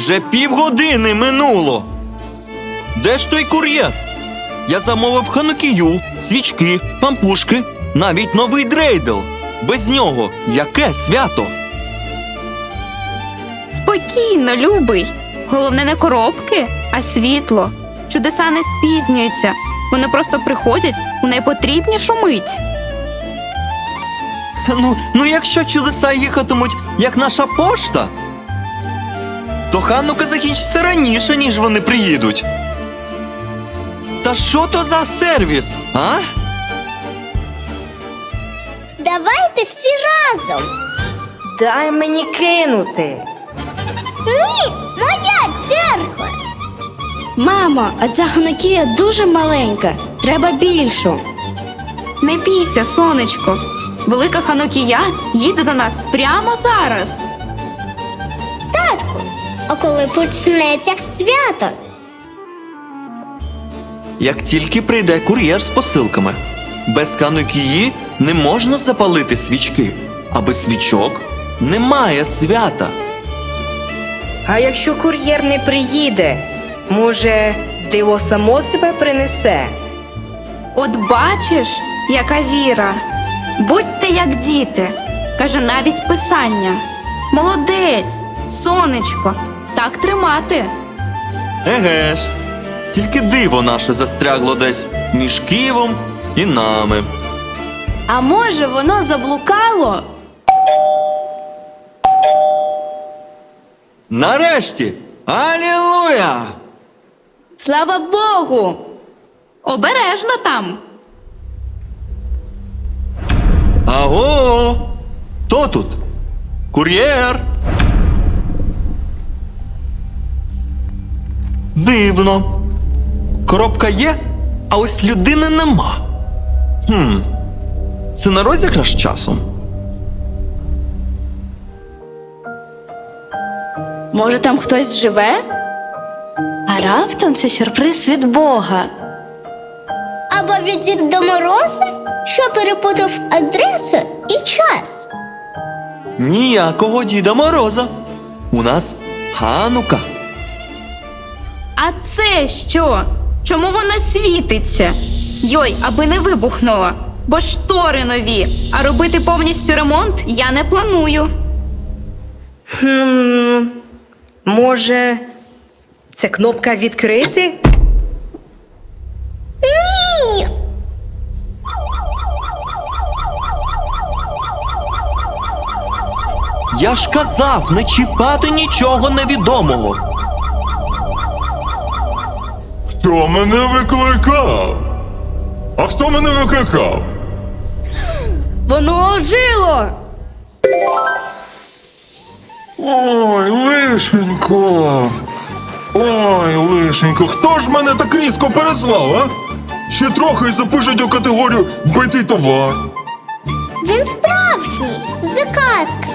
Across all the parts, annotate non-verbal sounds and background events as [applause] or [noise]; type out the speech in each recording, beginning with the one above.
Вже півгодини минуло. Де ж той кур'єр? Я замовив ханукію, свічки, пампушки, навіть новий дрейдл. Без нього яке свято? Спокійно, любий. Головне не коробки, а світло. Чудеса не спізнюються. Вони просто приходять у найпотрібнішу мить. Ну, ну якщо чудеса їхатимуть, як наша пошта, то ханука закінчиться раніше, ніж вони приїдуть. Та що то за сервіс, а? Давайте всі разом. Дай мені кинути. Ні, моя черга. Мамо, а ця ханакія дуже маленька. Треба більшу. Не бійся, сонечко. Велика ханукія їде до нас прямо зараз. А коли почнеться свято? Як тільки прийде кур'єр з посилками. Без ханукії не можна запалити свічки, а без свічок немає свята. А якщо кур'єр не приїде, може, диво само себе принесе? От бачиш, яка віра. Будьте як діти, каже навіть писання. Молодець, сонечко, так тримати. Еге ж, тільки диво наше застрягло десь між Києвом і нами. А може, воно заблукало? Нарешті! Алілуя! Слава Богу! Обережно там. Аго! Хто тут? Кур'єр! Дивно. Коробка є, а ось людини нема. Хм. Це на розіграш часом? Може, там хтось живе? А раптом це сюрприз від Бога. Або від Діда Мороза, що перепутав адресу і час. Ніякого Діда Мороза. У нас Ханука. А це що? Чому вона світиться? Йой, аби не вибухнула. Бо штори нові, а робити повністю ремонт я не планую. Хм, може, це кнопка відкрити? Ні. Я ж казав не чіпати нічого невідомого. Хто мене викликав? А хто мене викликав? Воно ожило! Ой, лишенько. Ой, лишенько, хто ж мене так різко переслав, а? Ще трохи і запишуть у категорію битий товар. Він справжній, з казки.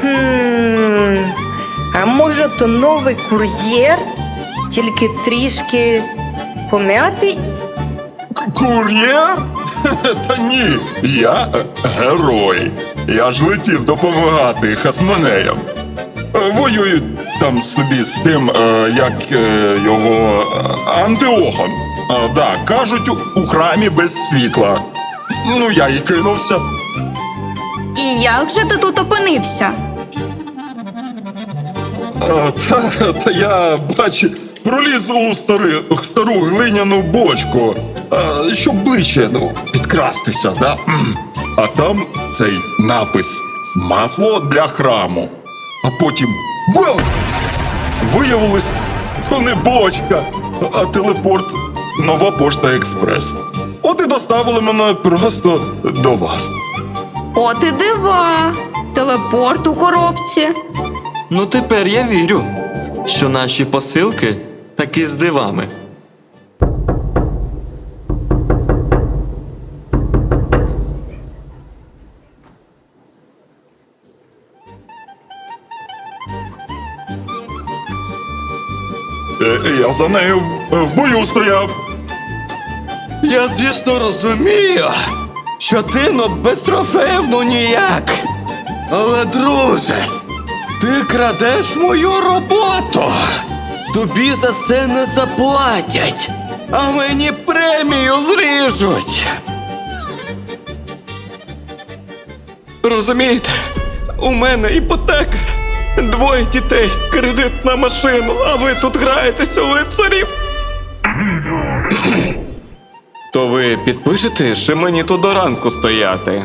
Хм, а може, то новий кур'єр, тільки трішки пом'ятий? К- Кур'єр? [laughs] Та ні, я герой. Я ж летів допомагати хасманеям. Е, Воюю там собі з тим, е, як е, його антиохом. Да, кажуть, у- храмі без світла. Ну, я і кинувся. І як же ти тут опинився? Та, та я бачу, проліз у стари, стару глиняну бочку, а, щоб ближче ну, підкрастися, да? А там цей напис Масло для храму. А потім бам! Виявилось, то не бочка, а телепорт Нова Пошта Експрес. От і доставили мене просто до вас. От і дива. Телепорт у коробці. Ну тепер я вірю, що наші посилки таки з дивами. Е, Я за нею в бою стояв. Я, звісно, розумію, що ти ну без трофеїв ну ніяк. Але, друже, Ти крадеш мою роботу. Тобі за це не заплатять, а мені премію зріжуть. Розумієте, у мене іпотека, двоє дітей, кредит на машину, а ви тут граєтеся у лицарів. [clears throat] То ви підпишете, що мені тут до ранку стояти?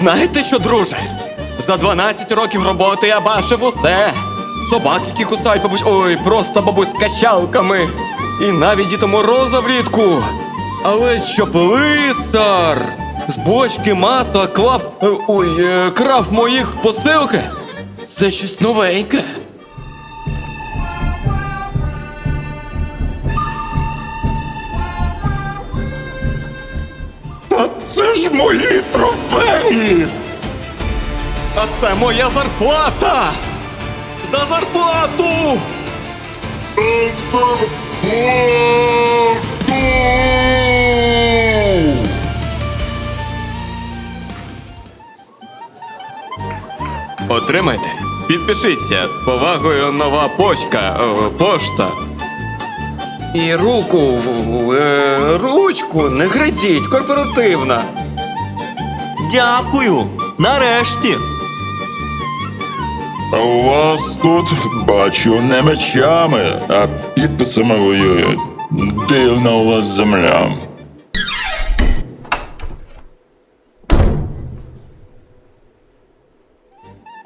Знаєте що, друже? За 12 років роботи я бачив усе. Собак, які кусають бабусь, ой, просто бабусь з качалками. І навіть Діда Мороза влітку. Але щоб лисар з бочки масла клав. е, Ой, е, крав моїх посилки. Це щось новеньке. Та це ж мої трофеї! А це моя зарплата! За зарплату! Отримайте. Підпишіться з повагою нова почка, о, пошта. І руку, в- в- е, ручку не гризіть, корпоративна. Дякую. Нарешті. У вас тут бачу не мечами, а підписами воюють. Дивна у вас земля.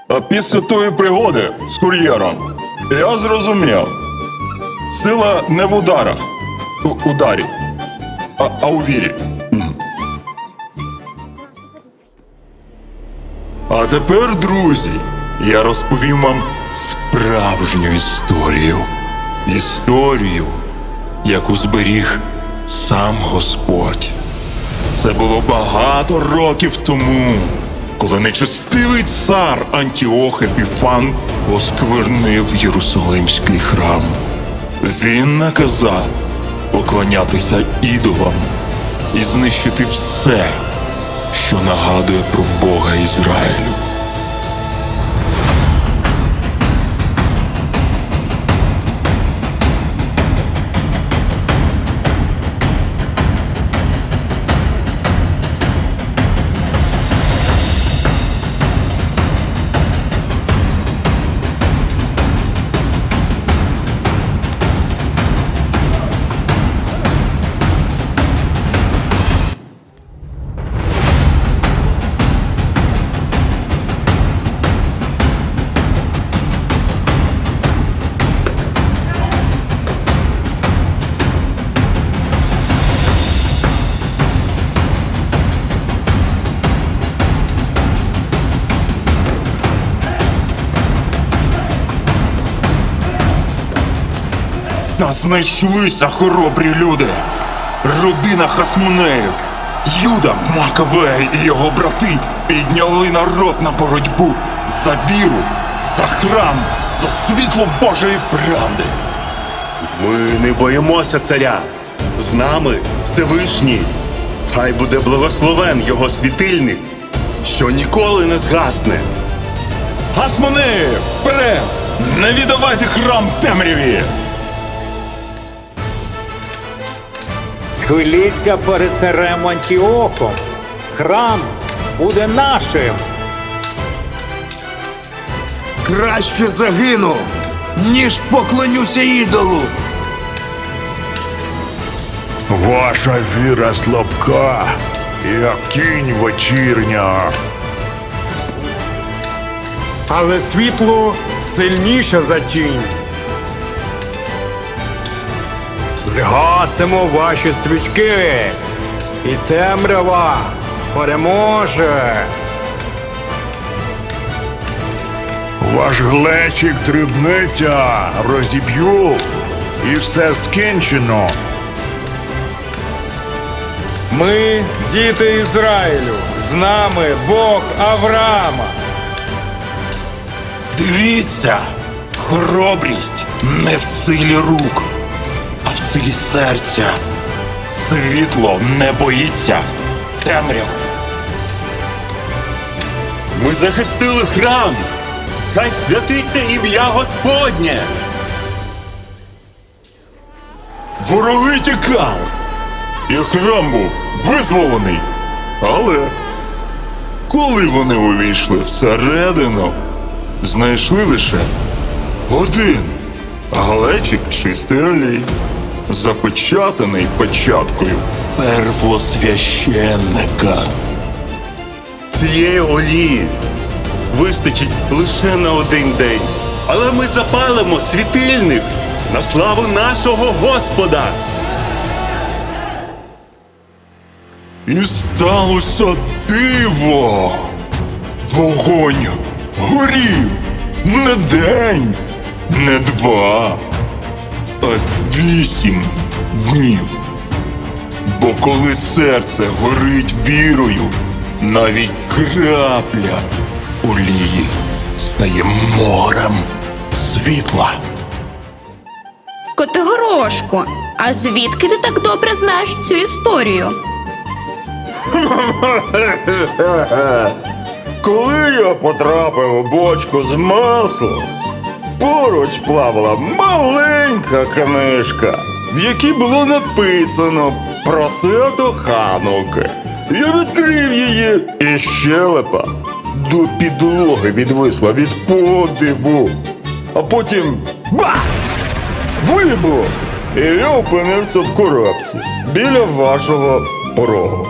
А після тої пригоди з кур'єром я зрозумів. Сила не в ударах, у ударі, а, а у вірі. А тепер, друзі, я розповім вам справжню історію. Історію, яку зберіг сам Господь. Це було багато років тому, коли нечестивий цар Антіох Епіфан осквернив Єрусалимський храм. Він наказав поклонятися ідолам і знищити все, що нагадує про Бога Ізраїлю. Та знайшлися хоробрі люди. Родина Хасмунеїв. Юда Маковей і його брати підняли народ на боротьбу за віру, за храм, за світло Божої правди. Ми не боїмося царя. З нами Всевишній. Хай буде благословен його світильник, що ніколи не згасне. Гасмонеїв, вперед! Не віддавайте храм темряві! Схиліться перед царем Антіохом. Храм буде нашим. Краще загину, ніж поклонюся ідолу. Ваша віра слабка, як кінь вечірня. Але світло сильніше за тінь. Згасимо ваші свічки, і темрява переможе. Ваш глечик дрібниця розіб'ю, і все скінчено. Ми діти Ізраїлю, з нами Бог Авраама. Дивіться, хоробрість не в силі рук, силі серця. Світло не боїться темряви. Ми захистили храм. Хай святиться ім'я Господнє. Вороги тікали. І храм був визволений. Але коли вони увійшли всередину, знайшли лише один глечик чистий олій, запечатаний печаткою первосвященника. Цієї олії вистачить лише на один день. Але ми запалимо світильник на славу нашого Господа. І сталося диво. Вогонь горів не день, не два, а вісім днів. Бо коли серце горить вірою, навіть крапля олії стає морем світла. Котигорошко, а звідки ти так добре знаєш цю історію? [laughs] Коли я потрапив у бочку з маслом, поруч плавала маленька книжка, в якій було написано про свято Хануки. Я відкрив її, і щелепа до підлоги відвисла від подиву. А потім бах! Вибух! І я опинився в коробці біля вашого порогу.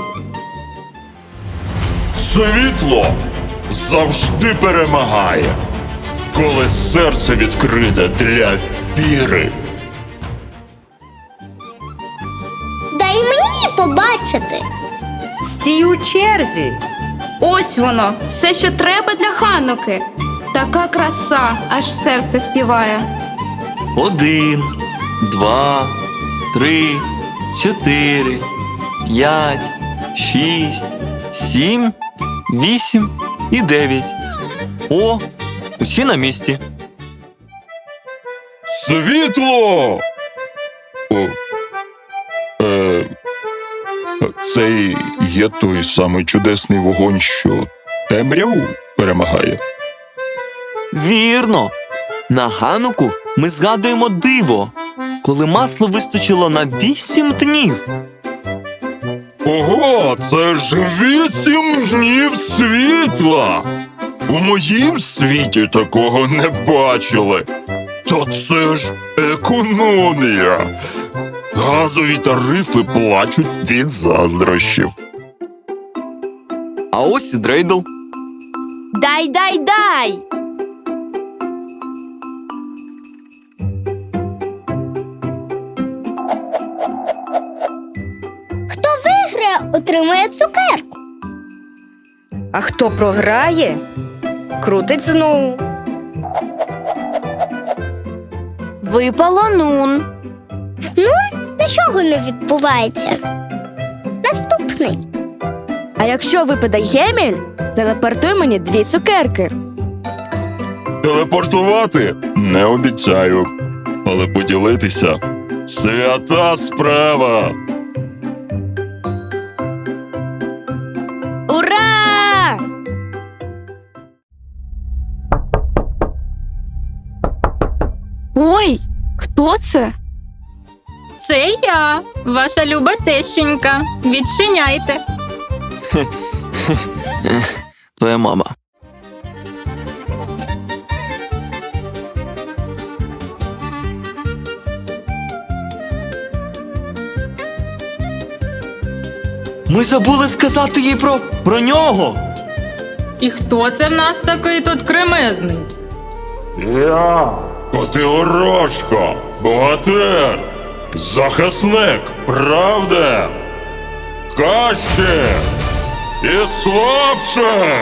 Світло завжди перемагає, коли серце відкрите для віри. Дай мені побачити. Стій у черзі. Ось воно, все, що треба для хануки. Така краса, аж серце співає. Один, два, три, чотири, п'ять, шість, сім, вісім і дев'ять. О, усі на місці. Світло! О, е, це і є той самий чудесний вогонь, що темряву перемагає. Вірно. На Гануку ми згадуємо диво, коли масло вистачило на вісім днів. Ого, це ж вісім днів світла! У моїм світі такого не бачили. Та це ж економія. Газові тарифи плачуть від заздрощів. А ось і дрейдл. Дай, дай, дай! Хто виграє, отримує цукерку. А хто програє, крутить знову. Випало нун. Ну, нічого не відбувається. Наступний. А якщо випаде гемель, телепортуй мені дві цукерки. Телепортувати не обіцяю, але поділитися свята справа. Я, ваша люба тещенька. Відчиняйте. Твоя мама. Ми забули сказати їй про, про нього. І хто це в нас такий тут кремезний? Я Котигорошко, богатир, захисник, правда? Краще і слабше.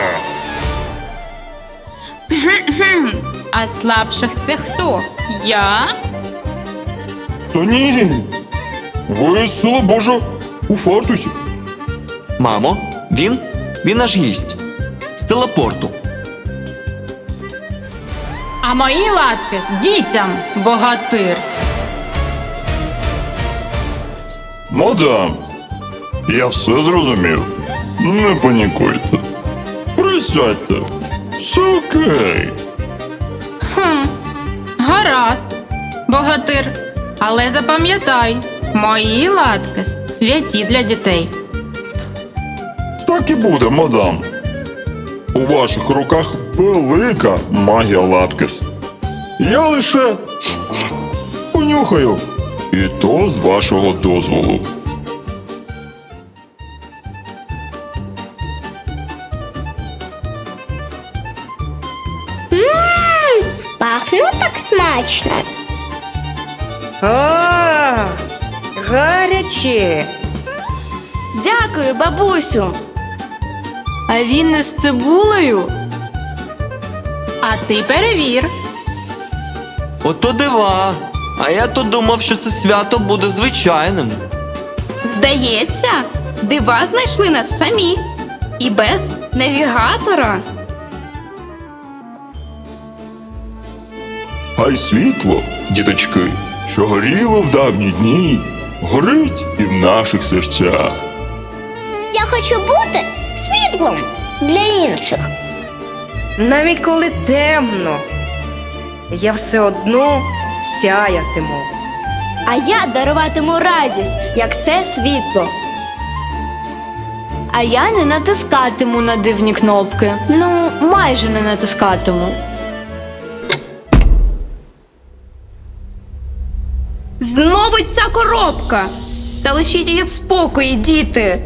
А слабших це хто? Я? Та ні. Ви сила Божа у фартусі. Мамо, він? Він наш гість. З телепорту. А мої латки з дітям, богатир. Мадам, я все зрозумів. Не панікуйте. Присядьте. Все окей. Хм, Гаразд, богатир. Але запам'ятай, мої латкес святі для дітей. Так і буде, мадам. У ваших руках велика магія Латкес. Я лише понюхаю. І то з вашого дозволу. Ммм, пахне так смачно. А, гаряче. Дякую, бабусю. А він не з цибулею? А ти перевір. Ото дива. А я то думав, що це свято буде звичайним. Здається, дива знайшли нас самі. І без навігатора. Хай світло, діточки, що горіло в давні дні, горить і в наших серцях. Я хочу бути світлом для інших. Навіть коли темно, я все одно сяятиму. А я даруватиму радість, як це світло. А я не натискатиму на дивні кнопки. Ну, майже не натискатиму. Знову ця коробка. Та лишіть її в спокої, діти.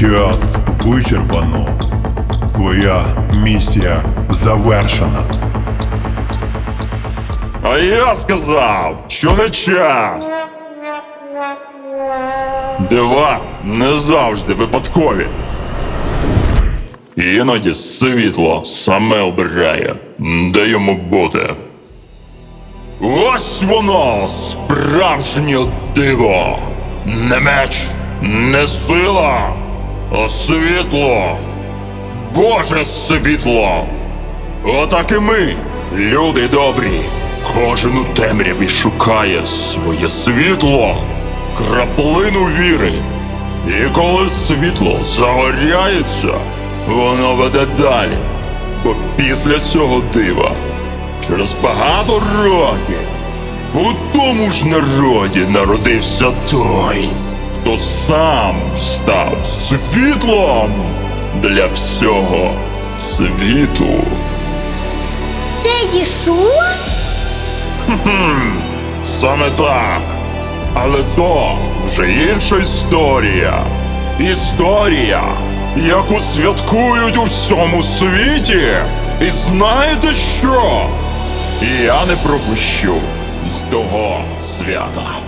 Час вичерпано. Твоя місія завершена. А я сказав, що не час. Дива не завжди випадкові. Іноді світло саме обирає, де йому бути. Ось воно, справжнє диво. Не меч, не сила, світло. Боже світло. Отак і ми, люди добрі. Кожен у темряві шукає своє світло, краплину віри. І коли світло загоряється, воно веде далі. Бо після цього дива, через багато років, у тому ж народі народився той, хто сам став світлом для всього світу. Це Дішуа? Саме так. Але то вже інша історія. Історія, яку святкують у всьому світі. І знаєте що? Я не пропущу того свята.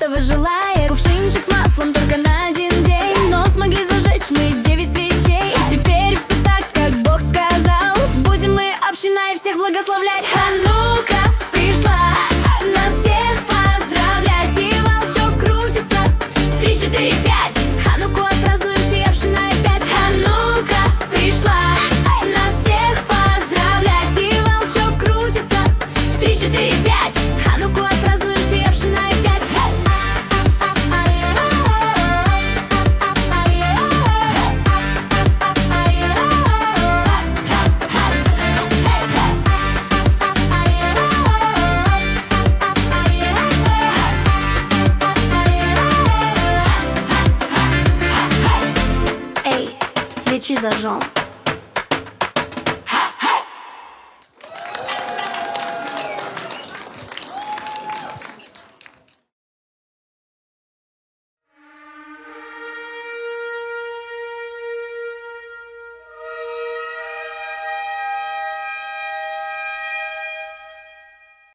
Этого желает. Кувшинчик с маслом только на один день. Но смогли зажечь мы девять свечей. И теперь все так, как Бог сказал. Будем мы община и всех благословлять l'argent.